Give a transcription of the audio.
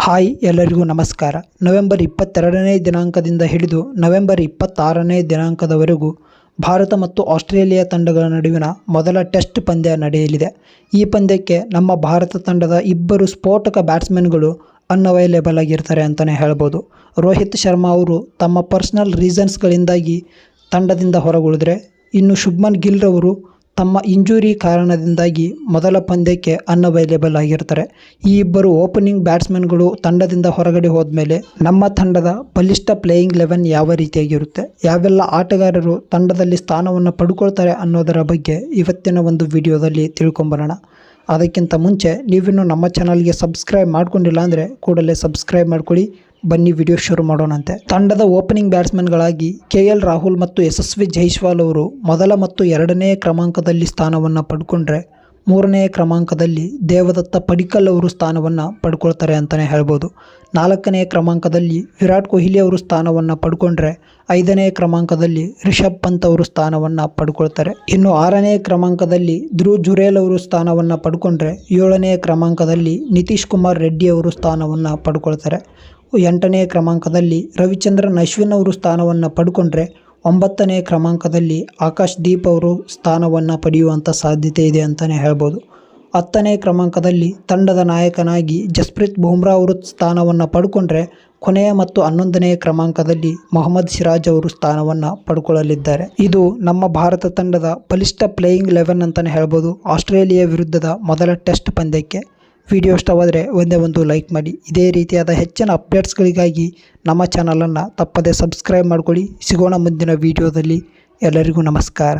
Hi, ಎಲ್ಲರಿಗೂ ನಮಸ್ಕಾರ. November ಇಪ್ಪತ್ತೆರಡನೇ ದಿನಾಂಕದಿಂದ ಹಿಡಿದು ನವೆಂಬರ್ ಇಪ್ಪತ್ತಾರನೇ ದಿನಾಂಕದವರೆಗೂ ಭಾರತ ಮತ್ತು ಆಸ್ಟ್ರೇಲಿಯಾ ತಂಡಗಳ ನಡುವಿನ ಮೊದಲ ಟೆಸ್ಟ್ ಪಂದ್ಯ ನಡೆಯಲಿದೆ. ಈ ಪಂದ್ಯಕ್ಕೆ ನಮ್ಮ ಭಾರತ ತಂಡದ ಇಬ್ಬರು ಸ್ಫೋಟಕ ಬ್ಯಾಟ್ಸ್ಮನ್ಗಳು ಅನ್ಅವೈಲೇಬಲ್ ಆಗಿರ್ತಾರೆ ಅಂತಲೇ ಹೇಳ್ಬೋದು. ರೋಹಿತ್ ಶರ್ಮಾ ಅವರು ತಮ್ಮ ಪರ್ಸ್ನಲ್ ರೀಸನ್ಸ್ಗಳಿಂದಾಗಿ ತಂಡದಿಂದ ಹೊರಗುಳಿದ್ರೆ ಇನ್ನು ಶುಭ್ಮನ್ ಗಿಲ್ರವರು ತಮ್ಮ ಇಂಜುರಿ ಕಾರಣದಿಂದಾಗಿ ಮೊದಲ ಪಂದ್ಯಕ್ಕೆ ಅನ್ಅವೈಲೇಬಲ್ ಆಗಿರ್ತಾರೆ. ಈ ಇಬ್ಬರು ಓಪನಿಂಗ್ ಬ್ಯಾಟ್ಸ್ಮನ್ಗಳು ತಂಡದಿಂದ ಹೊರಗಡೆ ಹೋದ್ಮೇಲೆ ನಮ್ಮ ತಂಡದ ಬಲಿಷ್ಠ ಪ್ಲೇಯಿಂಗ್ ಲೆವೆನ್ ಯಾವ ರೀತಿಯಾಗಿರುತ್ತೆ, ಯಾವೆಲ್ಲ ಆಟಗಾರರು ತಂಡದಲ್ಲಿ ಸ್ಥಾನವನ್ನು ಪಡ್ಕೊಳ್ತಾರೆ ಅನ್ನೋದರ ಬಗ್ಗೆ ಇವತ್ತಿನ ಒಂದು ವಿಡಿಯೋದಲ್ಲಿ ತಿಳ್ಕೊಂಬರೋಣ. ಅದಕ್ಕಿಂತ ಮುಂಚೆ ನೀವಿನ್ನೂ ನಮ್ಮ ಚಾನಲ್ಗೆ ಸಬ್ಸ್ಕ್ರೈಬ್ ಮಾಡ್ಕೊಂಡಿಲ್ಲ ಅಂದರೆ ಕೂಡಲೇ ಸಬ್ಸ್ಕ್ರೈಬ್ ಮಾಡ್ಕೊಳ್ಳಿ. ಬನ್ನಿ ವಿಡಿಯೋ ಶುರು ಮಾಡೋಣಂತೆ. ತಂಡದ ಓಪನಿಂಗ್ ಬ್ಯಾಟ್ಸ್ಮನ್ಗಳಾಗಿ ಕೆ ಎಲ್ ರಾಹುಲ್ ಮತ್ತು ಯಶಸ್ವಿ ಜೈಸ್ವಾಲ್ ಅವರು ಮೊದಲ ಮತ್ತು ಎರಡನೇ ಕ್ರಮಾಂಕದಲ್ಲಿ ಸ್ಥಾನವನ್ನು ಪಡ್ಕೊಂಡ್ರೆ ಮೂರನೇ ಕ್ರಮಾಂಕದಲ್ಲಿ ದೇವದತ್ತ ಪಡಿಕಲ್ ಅವರು ಸ್ಥಾನವನ್ನು ಪಡ್ಕೊಳ್ತಾರೆ ಅಂತಲೇ ಹೇಳ್ಬೋದು. ನಾಲ್ಕನೇ ಕ್ರಮಾಂಕದಲ್ಲಿ ವಿರಾಟ್ ಕೊಹ್ಲಿ ಅವರು ಸ್ಥಾನವನ್ನು ಪಡ್ಕೊಂಡ್ರೆ ಐದನೇ ಕ್ರಮಾಂಕದಲ್ಲಿ ರಿಷಬ್ ಪಂತ್ ಅವರು ಸ್ಥಾನವನ್ನು ಪಡ್ಕೊಳ್ತಾರೆ. ಇನ್ನು ಆರನೇ ಕ್ರಮಾಂಕದಲ್ಲಿ ಧ್ರುವ್ ಜುರೇಲ್ ಅವರು ಸ್ಥಾನವನ್ನು ಪಡ್ಕೊಂಡ್ರೆ ಏಳನೇ ಕ್ರಮಾಂಕದಲ್ಲಿ ನಿತೀಶ್ ಕುಮಾರ್ ರೆಡ್ಡಿ ಅವರು ಸ್ಥಾನವನ್ನು ಪಡ್ಕೊಳ್ತಾರೆ. ಎಂಟನೇ ಕ್ರಮಾಂಕದಲ್ಲಿ ರವಿಚಂದ್ರನ್ ಅಶ್ವಿನ್ ಅವರು ಸ್ಥಾನವನ್ನು ಪಡ್ಕೊಂಡ್ರೆ ಒಂಬತ್ತನೇ ಕ್ರಮಾಂಕದಲ್ಲಿ ಆಕಾಶ್ ದೀಪ್ ಅವರು ಸ್ಥಾನವನ್ನು ಪಡೆಯುವಂಥ ಸಾಧ್ಯತೆ ಇದೆ ಅಂತಲೇ ಹೇಳ್ಬೋದು. ಹತ್ತನೇ ಕ್ರಮಾಂಕದಲ್ಲಿ ತಂಡದ ನಾಯಕನಾಗಿ ಜಸ್ಪ್ರೀತ್ ಬುಮ್ರಾ ಅವರು ಸ್ಥಾನವನ್ನು ಪಡ್ಕೊಂಡ್ರೆ ಕೊನೆಯ ಮತ್ತು ಹನ್ನೊಂದನೇ ಕ್ರಮಾಂಕದಲ್ಲಿ ಮೊಹಮ್ಮದ್ ಸಿರಾಜ್ ಅವರು ಸ್ಥಾನವನ್ನು ಪಡ್ಕೊಳ್ಳಲಿದ್ದಾರೆ. ಇದು ನಮ್ಮ ಭಾರತ ತಂಡದ ಬಲಿಷ್ಠ ಪ್ಲೇಯಿಂಗ್ ಲೆವೆನ್ ಅಂತಲೇ ಹೇಳ್ಬೋದು. ಆಸ್ಟ್ರೇಲಿಯಾ ವಿರುದ್ಧದ ಮೊದಲ ಟೆಸ್ಟ್ ಪಂದ್ಯಕ್ಕೆ ವಿಡಿಯೋ ಇಷ್ಟವಾದರೆ ಒಂದೇ ಒಂದು ಲೈಕ್ ಮಾಡಿ. ಇದೇ ರೀತಿಯಾದ ಹೆಚ್ಚಿನ ಅಪ್ಡೇಟ್ಸ್ಗಳಿಗಾಗಿ ನಮ್ಮ ಚಾನಲನ್ನು ತಪ್ಪದೇ ಸಬ್ಸ್ಕ್ರೈಬ್ ಮಾಡ್ಕೊಳ್ಳಿ. ಸಿಗೋಣ ಮುಂದಿನ ವಿಡಿಯೋದಲ್ಲಿ. ಎಲ್ಲರಿಗೂ ನಮಸ್ಕಾರ.